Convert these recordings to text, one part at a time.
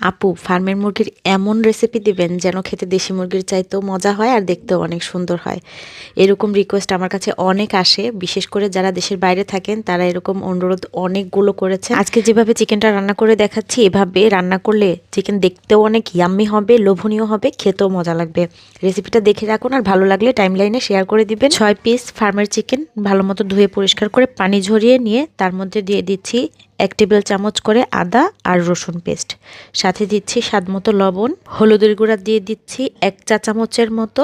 আপু, ফার্মের মুরগির এমন রেসিপি দিবেন যেন খেতে দেশি মুরগির চাইতেও মজা হয় আর দেখতেও অনেক সুন্দর হয়। এরকম রিকোয়েস্ট আমার কাছে অনেক আসে। বিশেষ করে যারা দেশের বাইরে থাকেন, তারা এরকম অনুরোধ অনেকগুলো করেছে আজকে যেভাবে চিকেনটা রান্না করে দেখাচ্ছি, এভাবে রান্না করলে চিকেন দেখতেও অনেক ইয়াম্মি হবে, লোভনীয় হবে, খেতেও মজা লাগবে। রেসিপিটা দেখে রাখুন আর ভালো লাগলে টাইম লাইনে শেয়ার করে দিবেন। ছয় পিস ফার্মের চিকেন ভালো মতো ধুয়ে পরিষ্কার করে পানি ঝরিয়ে নিয়ে তার মধ্যে দিয়ে দিচ্ছি এক টেবিল চামচ করে আদা আর রসুন পেস্ট। সাথে দিচ্ছি স্বাদ মতো লবণ। হলুদের গুঁড়া দিয়ে দিচ্ছি এক চা চামচের মতো।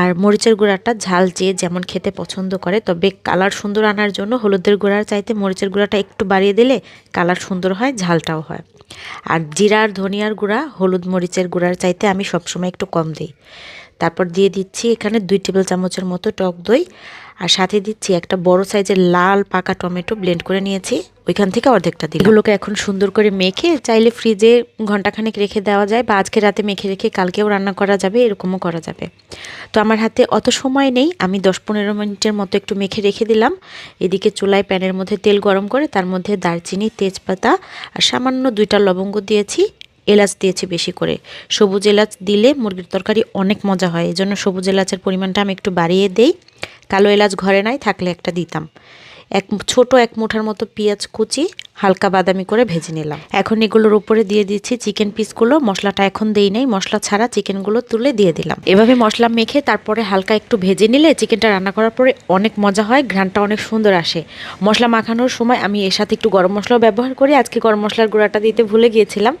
আর মরিচের গুঁড়াটা ঝাল চেয়ে যেমন খেতে পছন্দ করে, তবে কালার সুন্দর আনার জন্য হলুদের গুঁড়ার চাইতে মরিচের গুঁড়াটা একটু বাড়িয়ে দিলে কালার সুন্দর হয়, ঝালটাও হয়। আর জিরার ধনিয়ার গুঁড়া, হলুদ মরিচের গুঁড়ার চাইতে আমি সবসময় একটু কম দিই। তারপর দিয়ে দিচ্ছি এখানে দুই টেবিল চামচের মতো টক দই। আর সাথে দিচ্ছি একটা বড় সাইজের লাল পাকা টমেটো ব্লেন্ড করে নিয়েছি। ওইখান থেকে অর্ধেকটা দিই এগুলোকে এখন সুন্দর করে মেখে চাইলে ফ্রিজে ঘন্টাখানেক রেখে দেওয়া যায় বা আজকে রাতে মেখে রেখে কালকেও রান্না করা যাবে, এরকমও করা যাবে। তো আমার হাতে অত সময় নেই, আমি দশ পনেরো মিনিটের মতো একটু মেখে রেখে দিলাম। এদিকে চুলায় প্যানের মধ্যে তেল গরম করে তার মধ্যে দারচিনি, তেজপাতা আর সামান্য দুইটা লবঙ্গ দিয়েছি। এলাচ দিয়েছি বেশি করে। সবুজ এলাচ দিলে মুরগির তরকারি অনেক মজা হয়। এই জন্য সবুজ এলাচের পরিমাণটা আমি একটু বাড়িয়ে দেই। কালো এলাচ ঘরে নাই, থাকলে একটা দিতাম। এক ছোট এক মুঠার মতো পেঁয়াজ কুচি, হালকা বাদামি করে ভেজে নিলাম। এখন এগুলোর উপরে দিয়ে দিচ্ছি চিকেন পিসগুলো। মশলাটা এখন দেই নাই। মশলা ছাড়া চিকেনগুলো তুলে দিয়ে দিলাম। এভাবে মশলা মেখে তারপরে হালকা একটু ভেজে নিলে চিকেনটা রান্না করার পরে অনেক মজা হয় ঘ্রানটা অনেক সুন্দর আসে। মশলা মাখানোর সময় আমি এর সাথে একটু গরম মশলাও ব্যবহার করি। আজকে গরম মশলার গুঁড়াটা দিতে ভুলে গিয়েছিলাম।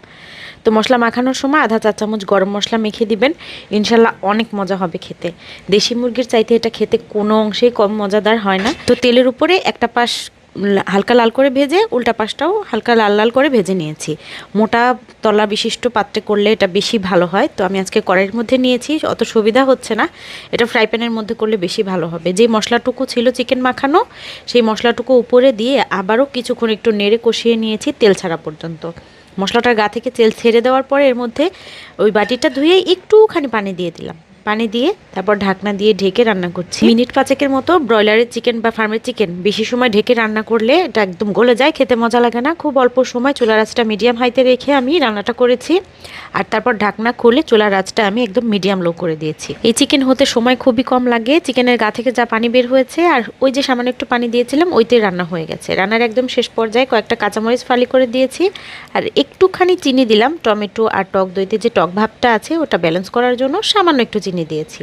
তো মশলা মাখানোর সময় আধা চা চামচ গরম মশলা মেখে দিবেন। ইনশাল্লাহ অনেক মজা হবে খেতে। দেশি মুরগির চাইতে এটা খেতে কোনো অংশেই কম মজাদার হয় না। তো তেলের উপরে একটা পাশ হালকা লাল করে ভেজে উল্টা পাশটাও হালকা লাল লাল করে ভেজে নিয়েছি। মোটা তলা বিশিষ্ট পাত্রে করলে এটা বেশি ভালো হয়। তো আমি আজকে কড়াইয়ের মধ্যে নিয়েছি, অত সুবিধা হচ্ছে না। এটা ফ্রাই প্যানের মধ্যে করলে বেশি ভালো হবে। যে মশলাটুকু ছিল চিকেন মাখানো, সেই মশলাটুকু উপরে দিয়ে আবারও কিছুক্ষণ একটু নেড়ে কষিয়ে নিয়েছি তেল ছাড়া পর্যন্ত। মশলাটার গা থেকে তেল ছেড়ে দেওয়ার পরে এর মধ্যে ওই বাটিটা ধুয়ে একটুখানি পানি দিয়ে দিলাম। পানি দিয়ে, তারপর ঢাকনা দিয়ে ঢেকে রান্না করছি। মিনিট পাঁচেকের মতো ব্রয়লারের চিকেন বা ফার্মের চিকেন বেশি সময় ঢেকে রান্না করলে এটা একদম গলে যায়, খেতে মজা লাগে না। খুব অল্প সময় চুলার আঁচটা মিডিয়াম হাইতে রেখে আমি রান্নাটা করেছি। আর তারপর ঢাকনা খুলে চুলার আঁচটা আমি একদম মিডিয়াম লো করে দিয়েছি। এই চিকেন হতে সময় খুবই কম লাগে, চিকেনের গা থেকে যা পানি বের হয়েছে আর ওই যে সামান্য একটু পানি দিয়েছিলাম ওইতেই রান্না হয়ে গেছে। রান্নার একদম শেষ পর্যায়ে কয়েকটা কাঁচামরিচ ফালি করে দিয়েছি। আর একটুখানি চিনি দিলাম, টমেটো আর টক দইতে যে টক ভাবটা আছে, ওটা ব্যালেন্স করার জন্য সামান্য একটু চিনি দিয়েছি।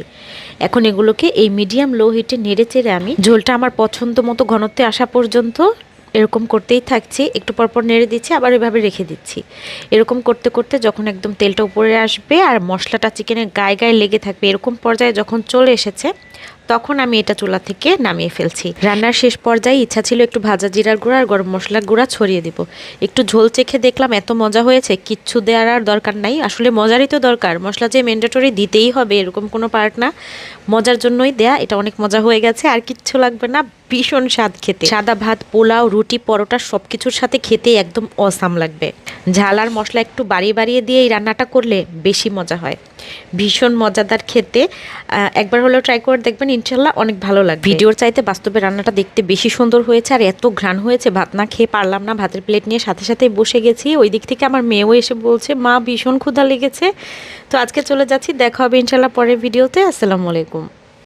এখন এগুলোকে এই মিডিয়াম লো হিটে নেড়ে চেড়ে আমি ঝোলটা আমার পছন্দ মতো ঘনত্বে আসা পর্যন্ত এরকম করতেই থাকছি। একটু পরপর নেড়ে দিচ্ছি, আবার এভাবে রেখে দিচ্ছি। এরকম করতে করতে যখন একদম তেলটা উপরে আসবে আর মশলাটা চিকেনের গায়ে গায়ে লেগে থাকবে, এরকম পর্যায়ে যখন চলে এসেছে তখন আমি এটা চুলা থেকে নামিয়ে ফেলছি। রান্নার শেষ পর্যায়ে ইচ্ছা ছিল একটু ভাজা জিরার গুঁড়া আর গরম মশলার গুঁড়া ছড়িয়ে দিব। একটু ঝোল চেখে দেখলাম এত মজা হয়েছে, কিচ্ছু দেওয়ার আর দরকার নাই। আসলে মজারই তো দরকার। মশলা যে ম্যান্ডেটরি দিতেই হবে, এরকম কোনো পার্ট না। মজার জন্যই দেয়া, এটা অনেক মজা হয়ে গেছে। আর কিচ্ছু লাগবে না, ভীষণ স্বাদ খেতে। সাদা ভাত, পোলাও, রুটি, পরোটা সব কিছুর সাথে খেতে একদম অসাম লাগবে। ঝাল আর মশলা একটু বাড়িয়ে বাড়িয়ে দিয়ে এই রান্নাটা করলে বেশি মজা হয়। ভীষণ মজাদার খেতে। একবার হলেও ট্রাই করে দেখবেন, ইনশাল্লাহ অনেক ভালো লাগবে। ভিডিওর চাইতে বাস্তবে রান্নাটা দেখতে বেশি সুন্দর হয়েছে আর এত ঘ্রাণ হয়েছে, ভাত না খেয়ে পারলাম না। ভাতের প্লেট নিয়ে সাথে সাথে বসে গেছি। ওই দিক থেকে আমার মেয়েও এসে বলছে, মা, ভীষণ ক্ষুধা লেগেছে। তো আজকে চলে যাচ্ছি, দেখা হবে ইনশাল্লাহ পরের ভিডিওতে। আসসালামু আলাইকুম।